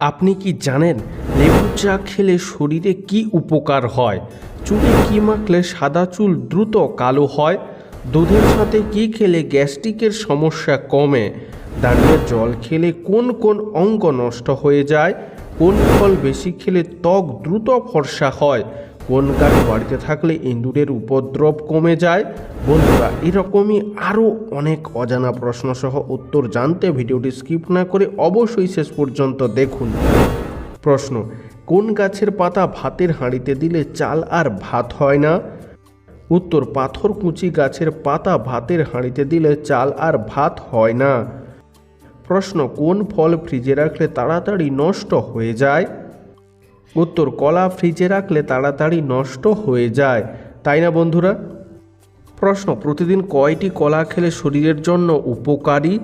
আপনি কি জানেন লেবু চা খেলে শরীরে কি উপকার হয়? চুলে কি মাখলে সাদা চুল দ্রুত কালো হয়? দুধের সাথে কি খেলে গ্যাস্ট্রিকের সমস্যা কমে? দাঁড়িয়ে জল খেলে কোন কোন অঙ্গ নষ্ট হয়ে যায়? কোন ফল বেশি খেলে ত্বক দ্রুত ফর্সা হয়? কোন গাছ বাড়িতে থাকলে ইঁদুরের উপদ্রব কমে যায়? বন্ধুরা, এরকমই আরও অনেক অজানা প্রশ্নসহ উত্তর জানতে ভিডিওটি স্কিপ না করে অবশ্যই শেষ পর্যন্ত দেখুন। প্রশ্ন, কোন গাছের পাতা ভাতের হাঁড়িতে দিলে চাল আর ভাত হয় না? উত্তর পাথরকুচি গাছের পাতা ভাতের হাঁড়িতে দিলে চাল আর ভাত হয় না। প্রশ্ন, কোন ফল ফ্রিজে রাখলে তাড়াতাড়ি নষ্ট হয়ে যায়? উত্তর, কলা ফ্রিজে রাখলে তাড়াতাড়ি নষ্ট হয়ে যায়। তাই না বন্ধুরা? প্রশ্ন, প্রতিদিন কয়টি কলা খেলে শরীরের জন্য উপকারী?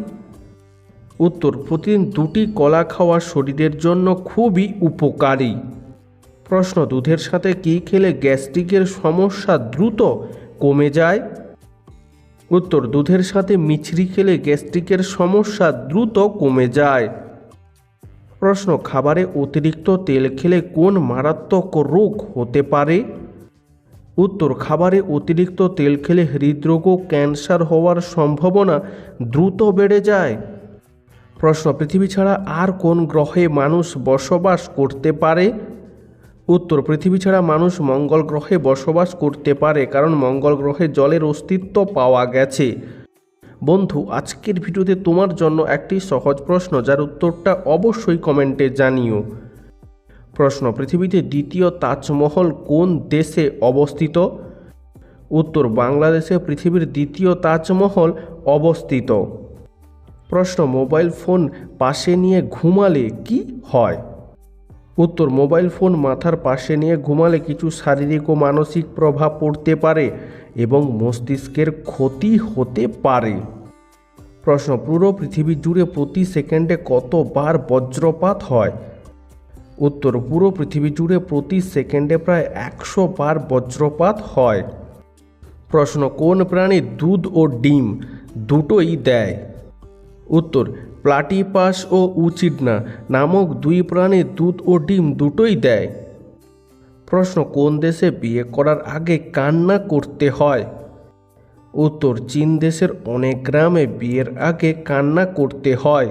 উত্তর, প্রতিদিন দুটি কলা খাওয়া শরীরের জন্য খুবই উপকারী। প্রশ্ন, দুধের সাথে কী খেলে গ্যাস্ট্রিকের সমস্যা দ্রুত কমে যায়? উত্তর, দুধের সাথে মিছরি খেলে গ্যাস্ট্রিকের সমস্যা দ্রুত কমে যায়। প্রশ্ন, খাবারে অতিরিক্ত তেল খেলে কোন মারাত্মক রোগ হতে পারে? উত্তর, খাবারে অতিরিক্ত তেল খেলে হৃদরোগ ও ক্যান্সার হওয়ার সম্ভাবনা দ্রুত বেড়ে যায়। প্রশ্ন, পৃথিবী ছাড়া আর কোন গ্রহে মানুষ বসবাস করতে পারে? উত্তর, পৃথিবী ছাড়া মানুষ মঙ্গল গ্রহে বসবাস করতে পারে, কারণ মঙ্গল গ্রহে জলের অস্তিত্ব পাওয়া গেছে। বন্ধু, আজকের ভিডিওতে তোমার জন্য একটি সহজ প্রশ্ন, যার উত্তরটা অবশ্যই কমেন্টে জানিও। প্রশ্ন, পৃথিবীতে দ্বিতীয় তাজমহল কোন দেশে অবস্থিত? উত্তর, বাংলাদেশে পৃথিবীর দ্বিতীয় তাজমহল অবস্থিত। প্রশ্ন, মোবাইল ফোন পাশে নিয়ে ঘুমালে কি হয়? উত্তর, মোবাইল ফোন মাথার পাশে নিয়ে ঘুমালে কিছু শারীরিক ও মানসিক প্রভাব পড়তে পারে এবং মস্তিষ্কের ক্ষতি হতে পারে। প্রশ্ন, পুরো পৃথিবী জুড়ে প্রতি সেকেন্ডে কতবার বজ্রপাত হয়? উত্তর, পুরো পৃথিবী জুড়ে প্রতি সেকেন্ডে প্রায় একশো বার বজ্রপাত হয়। প্রশ্ন, কোন প্রাণী দুধ ও ডিম দুটোই দেয়? উত্তর, প্লাটিপাস ও উচিডনা নামক দুই প্রাণী দুধ ও ডিম দুটোই দেয়। প্রশ্ন, কোন দেশে বিয়ে করার আগে কান্না করতে হয়? উত্তর চীন দেশের অনেক গ্রামে বিয়ের আগে কান্না করতে হয়।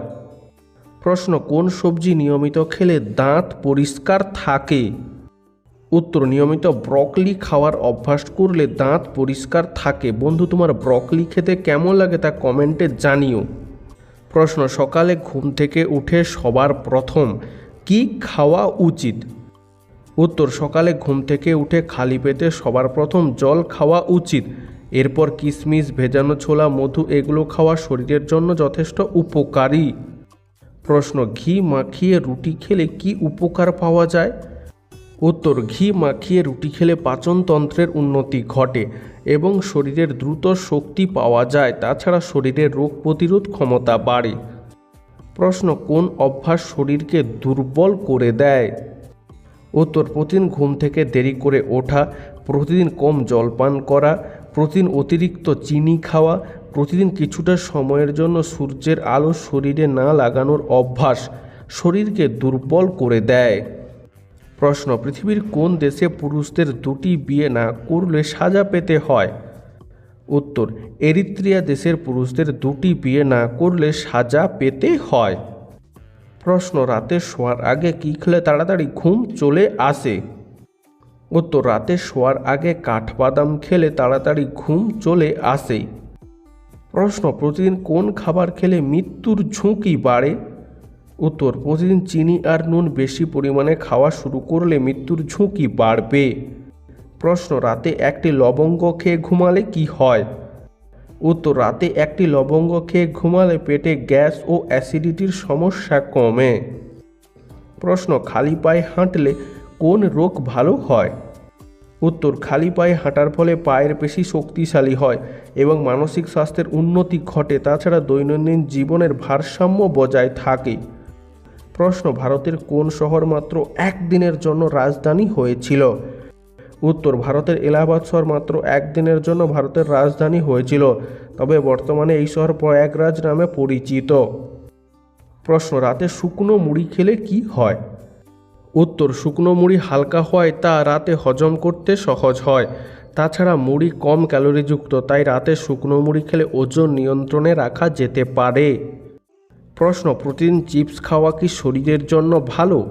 প্রশ্ন, কোন সবজি নিয়মিত খেলে দাঁত পরিষ্কার থাকে? উত্তর, নিয়মিত ব্রকলি খাওয়ার অভ্যাস করলে দাঁত পরিষ্কার থাকে। বন্ধু, তোমার ব্রকলি খেতে কেমন লাগে তা কমেন্টে জানিও। প্রশ্ন, সকালে ঘুম থেকে উঠে সবার প্রথম কি খাওয়া উচিত? উত্তর, সকালে ঘুম থেকে উঠে খালি পেতে সবার প্রথম জল খাওয়া উচিত। এরপর কিশমিশ ভেজানো ছোলা, মধু এগুলো খাওয়া শরীরের জন্য যথেষ্ট উপকারী। প্রশ্ন, ঘি মাখিয়ে রুটি খেলে কি উপকার পাওয়া যায়? উত্তর, ঘি মাখিয়ে রুটি খেলে পাচনতন্ত্রের উন্নতি ঘটে এবং শরীরের দ্রুত শক্তি পাওয়া যায়, তাছাড়া শরীরের রোগ প্রতিরোধ ক্ষমতা বাড়ে। প্রশ্ন, কোন অভ্যাস শরীরকে দুর্বল করে দেয়? উত্তর, প্রতিদিন ঘুম থেকে দেরি করে ওঠা, প্রতিদিন কম জলপান করা প্রতিদিন অতিরিক্ত চিনি খাওয়া, প্রতিদিন কিছুটা সময়ের জন্য সূর্যের আলো শরীরে না লাগানোর অভ্যাস শরীরকে দুর্বল করে দেয়। প্রশ্ন, পৃথিবীর কোন দেশে পুরুষদের দুটি বিয়ে না করলে সাজা পেতে হয়? উত্তর, এরিত্রিয়া দেশের পুরুষদের দুটি বিয়ে না করলে সাজা পেতে হয়। প্রশ্ন, রাতে শোয়ার আগে কী খেলে তাড়াতাড়ি ঘুম চলে আসে? উত্তর রাতে শোয়ার আগে কাঠবাদাম খেলে তাড়াতাড়ি ঘুম চলে আসে। প্রশ্ন, প্রতিদিন কোন খাবার খেলে মৃত্যুর ঝুঁকি বাড়ে? উত্তর, প্রতিদিন চিনি আর নুন বেশি পরিমাণে খাওয়া শুরু করলে মৃত্যুর ঝুঁকি বাড়বে। প্রশ্ন, রাতে একটি লবঙ্গ খেয়ে ঘুমালে কি হয়? উত্তর, রাতে একটি লবঙ্গ খেয়ে ঘুমালে পেটে গ্যাস ও অ্যাসিডিটির সমস্যা কমে। প্রশ্ন, খালি পায়ে হাঁটলে কোন রোগ ভালো হয়? উত্তর, খালি পায়ে হাঁটার ফলে পায়ের পেশি শক্তিশালী হয় এবং মানসিক স্বাস্থ্যের উন্নতি ঘটে, তাছাড়া দৈনন্দিন জীবনের ভারসাম্য বজায় থাকে। প্রশ্ন, ভারতের কোন শহর মাত্র একদিনের জন্য রাজধানী হয়েছিল? উত্তর, ভারতের এলাহাবাদ শহর মাত্র একদিনের জন্য ভারতের রাজধানী হয়েছিল, তবে বর্তমানে এই শহর প্রয়াগরাজ নামে পরিচিত। প্রশ্ন, রাতে শুকনো মুড়ি খেলে কি হয়? উত্তর, শুকনো মুড়ি হালকা হয়, তা রাতে হজম করতে সহজ হয়। তাছাড়া মুড়ি কম ক্যালোরিযুক্ত, তাই রাতে শুকনো মুড়ি খেলে ওজন নিয়ন্ত্রণে রাখা যেতে পারে। প্রশ্ন প্রতিদিন চিপস খাওয়া কি শরীরের জন্য ভালো?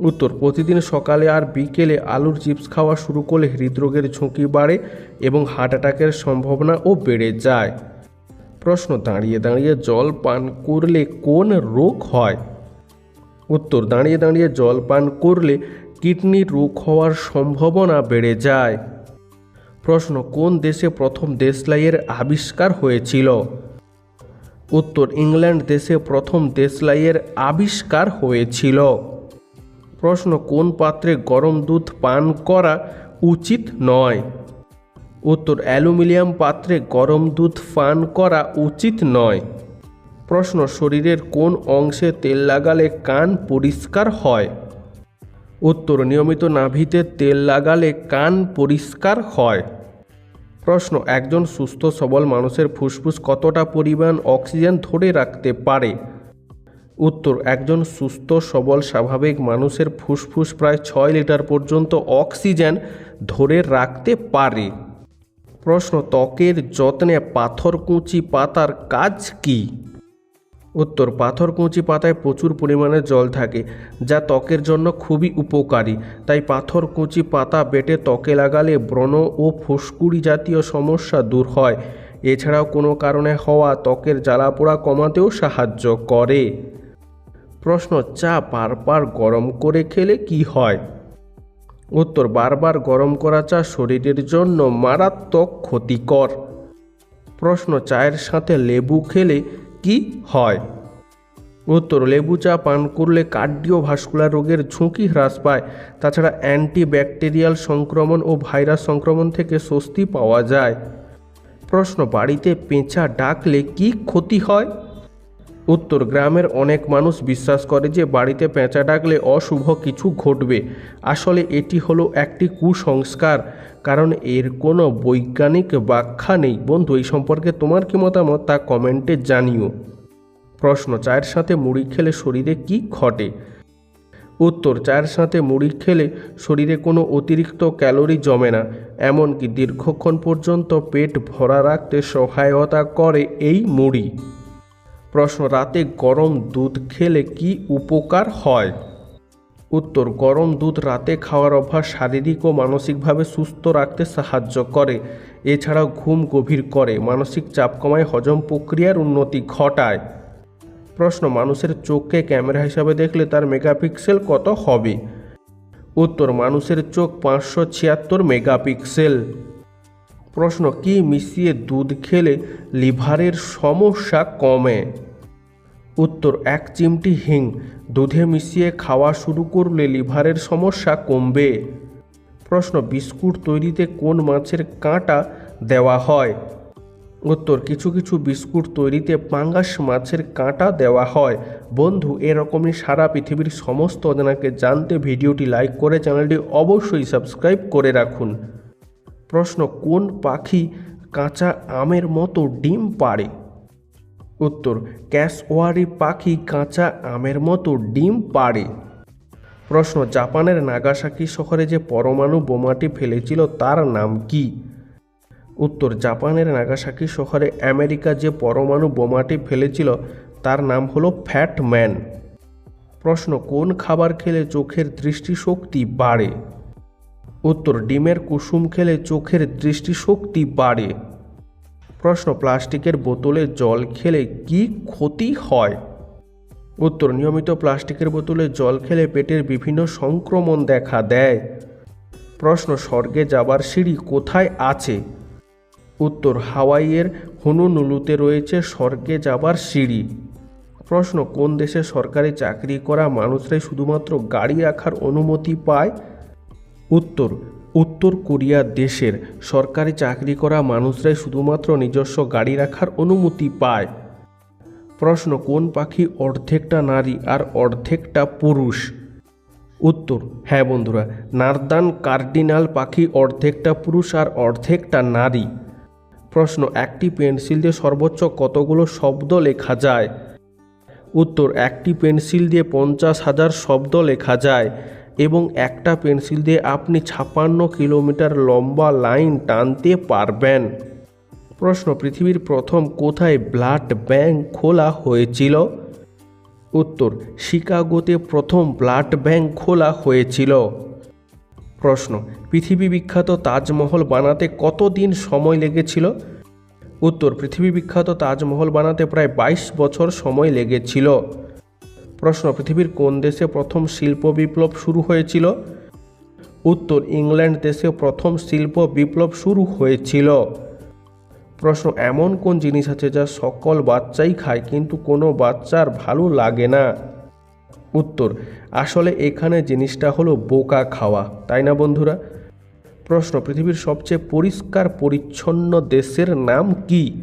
উত্তর, প্রতিদিন সকালে আর বিকেলে আলুর চিপস খাওয়া শুরু করলে হৃদরোগের ঝুঁকি বাড়ে এবং হার্ট অ্যাটাকের সম্ভাবনাও বেড়ে যায়। প্রশ্ন, দাঁড়িয়ে দাঁড়িয়ে জল পান করলে কোন রোগ হয়? উত্তর, দাঁড়িয়ে দাঁড়িয়ে জল পান করলে কিডনির রোগ হওয়ার সম্ভাবনা বেড়ে যায়। প্রশ্ন, কোন দেশে প্রথম দেশলাইয়ের আবিষ্কার হয়েছিল? উত্তর, ইংল্যান্ড দেশে প্রথম দেশলাইয়ের আবিষ্কার হয়েছিল। প্রশ্ন, কোন পাত্রে গরম দুধ পান করা উচিত নয়? উত্তর, অ্যালুমিনিয়াম পাত্রে গরম দুধ পান করা উচিত নয়। প্রশ্ন, শরীরের কোন অংশে তেল লাগালে কান পরিষ্কার হয়? উত্তর, নিয়মিত নাভিতে তেল লাগালে কান পরিষ্কার হয়। প্রশ্ন, একজন সুস্থ সবল মানুষের ফুসফুস কতটা পরিমাণ অক্সিজেন ধরে রাখতে পারে? উত্তর, একজন সুস্থ সবল স্বাভাবিক মানুষের ফুসফুস প্রায় ছয় লিটার পর্যন্ত অক্সিজেন ধরে রাখতে পারে। প্রশ্ন, ত্বকের যত্নে পাথরকুচি পাতার কাজ কী? উত্তর পাথরকুচি পাতায় প্রচুর পরিমাণে জল থাকে, যা ত্বকের জন্য খুবই উপকারী। তাই পাথরকুচি পাতা বেটে ত্বকে লাগালে ব্রণ ও ফুসকুড়ি জাতীয় সমস্যা দূর হয়। এছাড়াও কোনো কারণে হওয়া ত্বকের জ্বালাপোড়া কমাতেও সাহায্য করে। প্রশ্ন, চা বারবার গরম করে খেলে কি হয়? উত্তর, বারবার গরম করা চা শরীরের জন্য মারাত্মক ক্ষতিকর। প্রশ্ন, চায়ের সাথে লেবু খেলে কি হয়? উত্তর, লেবু চা পান করলে কার্ডিওভাস্কুলার রোগের ঝুঁকি হ্রাস পায়। তাছাড়া অ্যান্টিব্যাকটেরিয়াল সংক্রমণ ও ভাইরাস সংক্রমণ থেকে স্বস্তি পাওয়া যায়। প্রশ্ন, বাড়িতে পেঁচা ডাকলে কি ক্ষতি হয়? উত্তর গ্রামের অনেক মানুষ বিশ্বাস করে যে বাড়িতে পেঁচা ডাকলে অশুভ কিছু ঘটবে। আসলে এটি হলো একটি কুসংস্কার, কারণ এর কোনো বৈজ্ঞানিক ব্যাখ্যা নেই। বন্ধু, এই সম্পর্কে তোমার কি মতামত তা কমেন্টে জানিও। প্রশ্ন, চায়ের সাথে মুড়ি খেলে শরীরে কি ঘটে? উত্তর, চায়ের সাথে মুড়ি খেলে শরীরে কোনো অতিরিক্ত ক্যালোরি জমে না, এমনকি দীর্ঘক্ষণ পর্যন্ত পেট ভরা রাখতে সহায়তা করে এই মুড়ি। প্রশ্ন, রাতে গরম দুধ খেলে কি উপকার হয়? উত্তর, গরম দুধ রাতে খাওয়ার অভ্যাস শারীরিক ও মানসিকভাবে সুস্থ রাখতে সাহায্য করে। এছাড়াও ঘুম গভীর করে, মানসিক চাপ কমায়, হজম প্রক্রিয়ার উন্নতি ঘটায়। প্রশ্ন, মানুষের চোখকে ক্যামেরা হিসাবে দেখলে তার মেগাপিক্সেল কত হবে? উত্তর, মানুষের চোখ পাঁচশো ছিয়াত্তর মেগাপিক্সেল। প্রশ্ন, কি মিশিয়ে দুধ খেলে লিভারের সমস্যা কমে? উত্তর, এক চিমটি হিং। দুধে মিশিয়ে খাওয়া শুরু করলে লিভারের সমস্যা কমবে। প্রশ্ন, বিস্কুট তৈরিতে কোন মাছের কাঁটা দেওয়া হয়? উত্তর, কিছু কিছু বিস্কুট তৈরিতে পাঙ্গাস মাছের কাঁটা দেওয়া হয়। বন্ধু এরকমই সারা পৃথিবীর সমস্ত অজানাকে জানতে ভিডিওটি লাইক করে চ্যানেলটি অবশ্যই সাবস্ক্রাইব করে রাখুন। প্রশ্ন, কোন পাখি কাঁচা আমের মতো ডিম পাড়ে? উত্তর ক্যাশওয়ারি পাখি কাঁচা আমের মতো ডিম পাড়ে। প্রশ্ন, জাপানের নাগাসাকি শহরে যে পরমাণু বোমাটি ফেলেছিল তার নাম কি? উত্তর, জাপানের নাগাসাকি শহরে আমেরিকা যে পরমাণু বোমাটি ফেলেছিল তার নাম হলো ফ্যাট ম্যান। প্রশ্ন, কোন খাবার খেলে চোখের দৃষ্টিশক্তি বাড়ে? উত্তর, ডিমের কুসুম খেলে চোখের দৃষ্টিশক্তি বাড়ে। প্রশ্ন, প্লাস্টিকের বোতলে জল খেলে কি ক্ষতি হয়? উত্তর, নিয়মিত প্লাস্টিকের বোতলে জল খেলে পেটের বিভিন্ন সংক্রমণ দেখা দেয়। প্রশ্ন, স্বর্গে যাবার সিঁড়ি কোথায় আছে? উত্তর, হাওয়াইয়ের হুনুনুলুতে রয়েছে স্বর্গে যাবার সিঁড়ি। প্রশ্ন, কোন দেশে সরকারি চাকরি করা মানুষরাই শুধুমাত্র গাড়ি রাখার অনুমতি পায়? উত্তর উত্তর কোরিয়া দেশের সরকারি চাকরি করা মানুষরাই শুধুমাত্র নিজস্ব গাড়ি রাখার অনুমতি পায়। প্রশ্ন, কোন পাখি অর্ধেকটা নারী আর অর্ধেকটা পুরুষ? উত্তর হ্যাঁ বন্ধুরা, নারদান কার্ডিনাল পাখি অর্ধেকটা পুরুষ আর অর্ধেকটা নারী। প্রশ্ন, একটি পেন্সিল দিয়ে সর্বোচ্চ কতগুলো শব্দ লেখা যায়? উত্তর, একটি পেন্সিল দিয়ে পঞ্চাশ হাজার শব্দ লেখা যায়। এবং একটা পেন্সিল দিয়ে আপনি ছাপান্ন কিলোমিটার লম্বা লাইন টানতে পারবেন। প্রশ্ন, পৃথিবীর প্রথম কোথায় ব্লাড ব্যাংক খোলা হয়েছিল? উত্তর, শিকাগোতে প্রথম ব্লাড ব্যাংক খোলা হয়েছিল। প্রশ্ন, পৃথিবী বিখ্যাত তাজমহল বানাতে কতদিন সময় লেগেছিল? উত্তর, পৃথিবী বিখ্যাত তাজমহল বানাতে প্রায় বাইশ বছর সময় লেগেছিল। প্রশ্ন, পৃথিবীর কোন দেশে প্রথম শিল্প বিপ্লব শুরু হয়েছিল? উত্তর, ইংল্যান্ড দেশে প্রথম শিল্প বিপ্লব শুরু হয়েছিল। প্রশ্ন, এমন কোন জিনিস আছে যা সকল বাচ্চাই খায় কিন্তু কোনো বাচ্চার ভালো লাগে না? উত্তর, আসলে এখানে জিনিসটা হলো বোকা খাওয়া, তাই না বন্ধুরা? প্রশ্ন, পৃথিবীর সবচেয়ে পরিষ্কার পরিচ্ছন্ন দেশের নাম কি?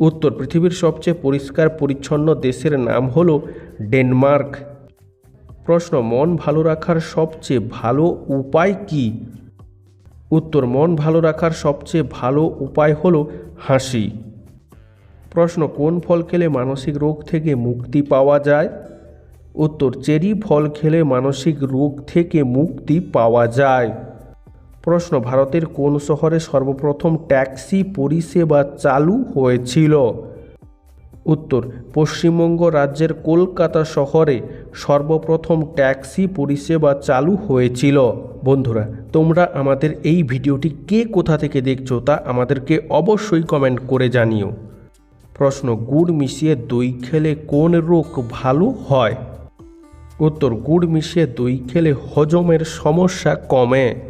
উত্তর, পৃথিবীর সবচেয়ে পরিষ্কার, পরিচ্ছন্ন দেশের নাম হলো ডেনমার্ক। প্রশ্ন, মন ভালো রাখার সবচেয়ে ভালো উপায় কি? উত্তর, মন ভালো রাখার সবচেয়ে ভালো উপায় হলো হাসি। প্রশ্ন, কোন ফল খেলে মানসিক রোগ থেকে মুক্তি পাওয়া যায়? উত্তর, চেরি ফল খেলে মানসিক রোগ থেকে মুক্তি পাওয়া যায়। প্রশ্ন, ভারতের কোন শহরে সর্বপ্রথম ট্যাক্সি পরিষেবা চালু হয়েছিল? উত্তর, পশ্চিমবঙ্গ রাজ্যের কলকাতা শহরে সর্বপ্রথম ট্যাক্সি পরিষেবা চালু হয়েছিল। বন্ধুরা, তোমরা আমাদের এই ভিডিওটি কে কোথা থেকে দেখছ তা আমাদেরকে অবশ্যই কমেন্ট করে জানিও। প্রশ্ন, গুড় মিশিয়ে দই খেলে কোন রোগ ভালো হয়? উত্তর, গুড় মিশিয়ে দই খেলে হজমের সমস্যা কমে।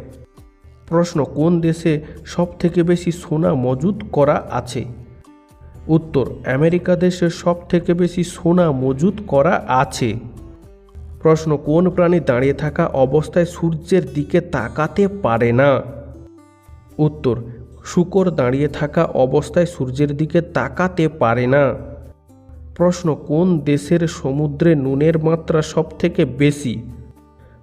প্রশ্ন, কোন দেশে সবথেকে বেশি সোনা মজুত করা আছে? উত্তর, আমেরিকা দেশে সব থেকে বেশি সোনা মজুত করা আছে। প্রশ্ন, কোন প্রাণী দাঁড়িয়ে থাকা অবস্থায় সূর্যের দিকে তাকাতে পারে না? উত্তর, শুকর দাঁড়িয়ে থাকা অবস্থায় সূর্যের দিকে তাকাতে পারে না। প্রশ্ন, কোন দেশের সমুদ্রে নুনের মাত্রা সব থেকে বেশি?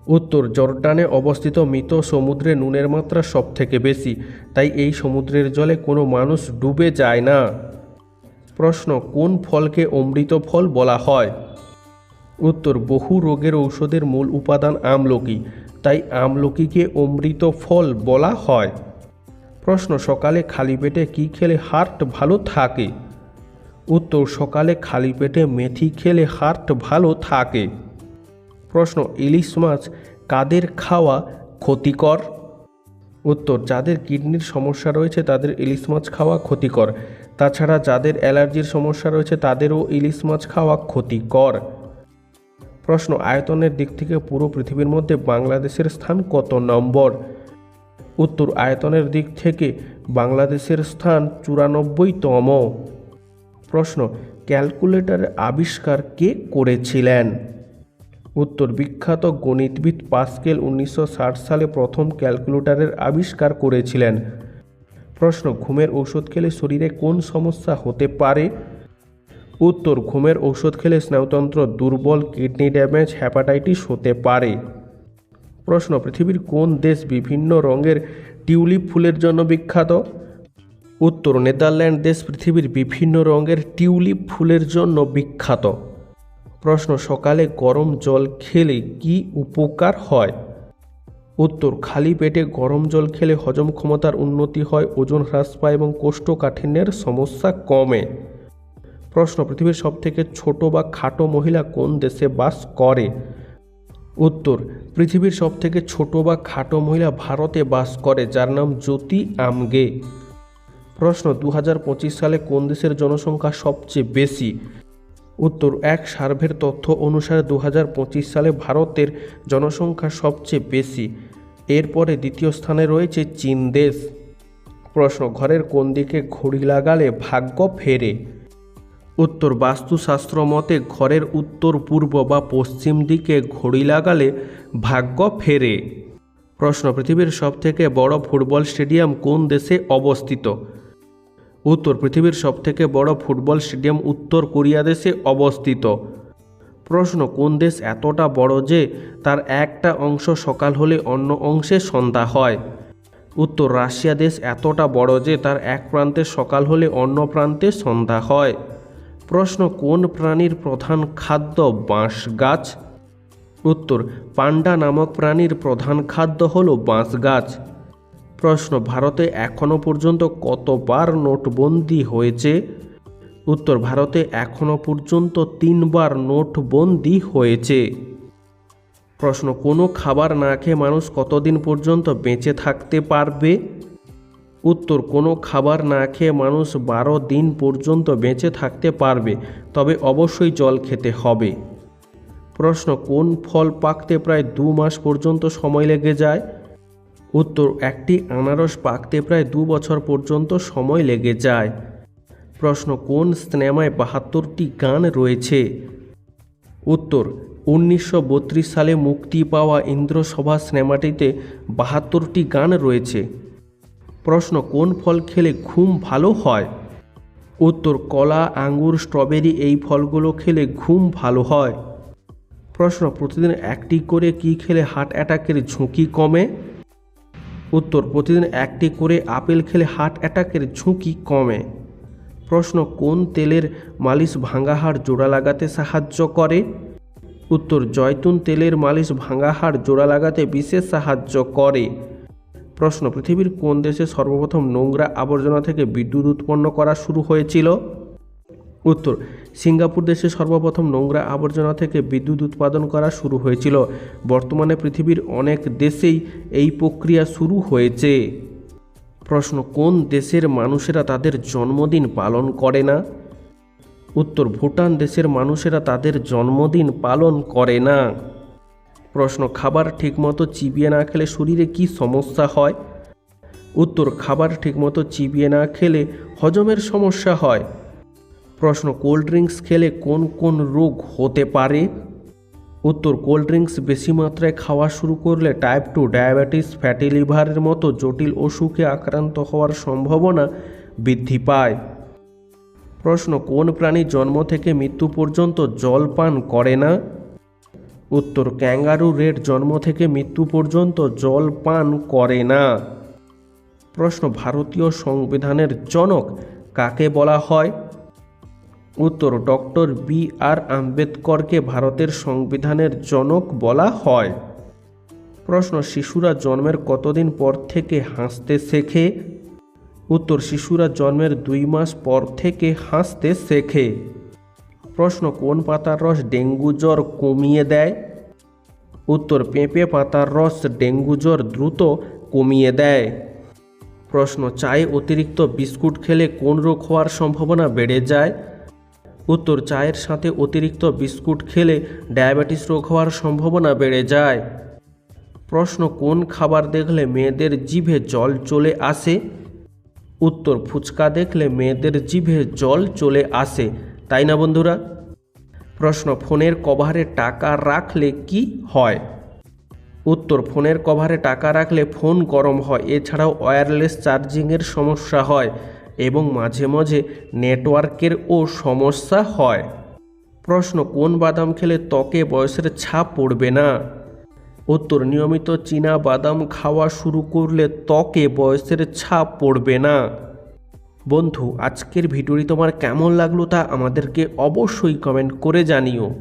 উত্তর, জর্ডানে অবস্থিত মৃত সমুদ্রে নুনের মাত্রা সব থেকে বেশি, তাই এই সমুদ্রের জলে কোনো মানুষ ডুবে যায় না। প্রশ্ন, কোন ফলকে অমৃত ফল বলা হয়? উত্তর, বহু রোগের ঔষধের মূল উপাদান আমলকি, তাই আমলকিকে অমৃত ফল বলা হয়। প্রশ্ন, সকালে খালি পেটে কী খেলে হার্ট ভালো থাকে? উত্তর, সকালে খালি পেটে মেথি খেলে হার্ট ভালো থাকে। প্রশ্ন, ইলিশ মাছ কাদের খাওয়া ক্ষতিকর? উত্তর, যাদের কিডনির সমস্যা রয়েছে তাদের ইলিশ মাছ খাওয়া ক্ষতিকর। তাছাড়া যাদের অ্যালার্জির সমস্যা রয়েছে তাদেরও ইলিশ মাছ খাওয়া ক্ষতিকর। প্রশ্ন, আয়তনের দিক থেকে পুরো পৃথিবীর মধ্যে বাংলাদেশের স্থান কত নম্বর? উত্তর, আয়তনের দিক থেকে বাংলাদেশের স্থান চুরানব্বইতম। প্রশ্ন, ক্যালকুলেটরের আবিষ্কার কে করেছিলেন? উত্তর বিখ্যাত গণিতবিদ পাস্কেল উনিশশো ষাট সালে প্রথম ক্যালকুলেটরের আবিষ্কার করেছিলেন। প্রশ্ন, ঘুমের ঔষধ খেলে শরীরে কোন সমস্যা হতে পারে? উত্তর, ঘুমের ঔষধ খেলে স্নায়ুতন্ত্র দুর্বল, কিডনি ড্যামেজ হ্যাপাটাইটিস হতে পারে। প্রশ্ন, পৃথিবীর কোন দেশ বিভিন্ন রঙের টিউলিপ ফুলের জন্য বিখ্যাত? উত্তর, নেদারল্যান্ড দেশ পৃথিবীর বিভিন্ন রঙের টিউলিপ ফুলের জন্য বিখ্যাত। প্রশ্ন, সকালে গরম জল খেলে কি উপকার হয়? উত্তর, খালি পেটে গরম জল খেলে হজম ক্ষমতার উন্নতি হয়, ওজন হ্রাস পায় এবং কোষ্ঠকাঠিন্যের সমস্যা কমে। প্রশ্ন, পৃথিবীর সবথেকে ছোট বা খাটো মহিলা কোন দেশে বাস করে? উত্তর, পৃথিবীর সবথেকে ছোট বা খাটো মহিলা ভারতে বাস করে, যার নাম জ্যোতি আমগে। প্রশ্ন দু হাজার পঁচিশ সালে কোন দেশের জনসংখ্যা সবচেয়ে বেশি? উত্তর এক সার্ভের তথ্য অনুসারে দু হাজার পঁচিশ সালে ভারতের জনসংখ্যা সবচেয়ে বেশি। এরপরে দ্বিতীয় স্থানে রয়েছে চীন দেশ। প্রশ্ন, ঘরের কোন দিকে ঘড়ি লাগালে ভাগ্য ফেরে? উত্তর, বাস্তুশাস্ত্র মতে ঘরের উত্তর, পূর্ব বা পশ্চিম দিকে ঘড়ি লাগালে ভাগ্য ফেরে। প্রশ্ন, পৃথিবীর সবথেকে বড় ফুটবল স্টেডিয়াম কোন দেশে অবস্থিত? উত্তর পৃথিবীর সবথেকে বড় ফুটবল স্টেডিয়াম উত্তর কোরিয়া দেশে অবস্থিত। প্রশ্ন, কোন দেশ এতটা বড় যে তার একটা অংশ সকাল হলে অন্য অংশে সন্ধ্যা হয়? উত্তর, রাশিয়া দেশ এতটা বড় যে তার এক প্রান্তে সকাল হলে অন্য প্রান্তে সন্ধ্যা হয়। প্রশ্ন, কোন প্রাণীর প্রধান খাদ্য বাঁশ গাছ? উত্তর, পান্ডা নামক প্রাণীর প্রধান খাদ্য হল বাঁশ গাছ। প্রশ্ন, ভারতে এখনও পর্যন্ত কতবার নোটবন্দি হয়েছে? উত্তর, ভারতে এখনও পর্যন্ত তিনবার নোটবন্দি হয়েছে। প্রশ্ন, কোনো খাবার না খেয়ে মানুষ কতদিন পর্যন্ত বেঁচে থাকতে পারবে? উত্তর, কোনো খাবার না খেয়ে মানুষ বারো দিন পর্যন্ত বেঁচে থাকতে পারবে, তবে অবশ্যই জল খেতে হবে। প্রশ্ন, কোন ফল পাকতে প্রায় দু মাস পর্যন্ত সময় লেগে যায়? উত্তর, একটি আনারস পাকতে প্রায় দু বছর পর্যন্ত সময় লেগে যায়। প্রশ্ন, কোন সিনেমায় বাহাত্তরটি গান রয়েছে? উত্তর, উনিশশো বত্রিশ সালে মুক্তি পাওয়া ইন্দ্রসভা সিনেমাটিতে বাহাত্তরটি গান রয়েছে। প্রশ্ন, কোন ফল খেলে ঘুম ভালো হয়? উত্তর, কলা, আঙ্গুর, স্ট্রবেরি, এই ফলগুলো খেলে ঘুম ভালো হয়। প্রশ্ন, প্রতিদিন একটি করে কি খেলে হার্ট অ্যাটাকের ঝুঁকি কমে? উত্তর, প্রতিদিন একটি করে আপেল খেলে হার্ট অ্যাটাকের ঝুঁকি কমে। প্রশ্ন, কোন তেলের মালিশ ভাঙা হাড় জোড়া লাগাতে সাহায্য করে? উত্তর, জয়তুন তেলের মালিশ ভাঙা হাড় জোড়া লাগাতে বিশেষ সাহায্য করে। প্রশ্ন, পৃথিবীর কোন দেশে সর্বপ্রথম নোংরা আবর্জনা থেকে বিদ্যুৎ উৎপন্ন করা শুরু হয়েছিল? উত্তর সিঙ্গাপুর দেশে সর্বপ্রথম নোংরা আবর্জনা থেকে বিদ্যুৎ উৎপাদন করা শুরু হয়েছিল। বর্তমানে পৃথিবীর অনেক দেশেই এই প্রক্রিয়া শুরু হয়েছে। প্রশ্ন, কোন দেশের মানুষেরা তাদের জন্মদিন পালন করে না? উত্তর, ভুটান দেশের মানুষেরা তাদের জন্মদিন পালন করে না। প্রশ্ন, খাবার ঠিকমতো চিবিয়ে না খেলে শরীরে কি সমস্যা হয়? উত্তর, খাবার ঠিকমতো চিবিয়ে না খেলে হজমের সমস্যা হয়। প্রশ্ন কোল্ড ড্রিঙ্কস খেলে কোন কোন রোগ হতে পারে? উত্তর কোল্ড ড্রিঙ্কস বেশি মাত্রায় খাওয়া শুরু করলে টাইপ টু ডায়াবেটিস ফ্যাটি লিভারের মতো জটিল অসুখে আক্রান্ত হওয়ার সম্ভাবনা বৃদ্ধি পায়। প্রশ্ন, কোন প্রাণী জন্ম থেকে মৃত্যু পর্যন্ত জল পান করে না? উত্তর ক্যাঙ্গারু রেড জন্ম থেকে মৃত্যু পর্যন্ত জল পান করে না। প্রশ্ন, ভারতীয় সংবিধানের জনক কাকে বলা হয়? উত্তর, ডক্টর বি আর আম্বেদকরকে ভারতের সংবিধানের জনক বলা হয়। প্রশ্ন, শিশুরা জন্মের কতদিন পর থেকে হাসতে শেখে? উত্তর, শিশুরা জন্মের দুই মাস পর থেকে হাসতে শেখে। প্রশ্ন, কোন পাতার রস ডেঙ্গু জ্বর কমিয়ে দেয়? উত্তর, পেঁপে পাতার রস ডেঙ্গু জ্বর দ্রুত কমিয়ে দেয়। প্রশ্ন, চায়ে অতিরিক্ত বিস্কুট খেলে কোন রোগ হওয়ার সম্ভাবনা বেড়ে যায়? উত্তর চায়ের সাথে অতিরিক্ত বিস্কুট খেলে ডায়াবেটিস রোগ হওয়ার সম্ভাবনা বেড়ে যায়। প্রশ্ন, কোন খাবার দেখলে মেয়েদের জিভে জল চলে আসে? উত্তর, ফুচকা দেখলে মেয়েদের জিভে জল চলে আসে, তাই না বন্ধুরা? প্রশ্ন, ফোনের কভারে টাকা রাখলে কি হয়? উত্তর, ফোনের কভারে টাকা রাখলে ফোন গরম হয়, এছাড়াও ওয়্যারলেস চার্জিংয়ের সমস্যা হয়। এবং মাঝে মাঝে নেটওয়ার্কের ও সমস্যা হয়। প্রশ্ন, কোন বাদাম খেলে ত্বকে বয়সের ছাপ পড়বে না? উত্তর, নিয়মিত চীনা বাদাম খাওয়া শুরু করলে ত্বকে বয়সের ছাপ পড়বে না। বন্ধু, আজকের ভিডিওটি তোমার কেমন লাগল তা আমাদেরকে অবশ্যই কমেন্ট করে জানিও।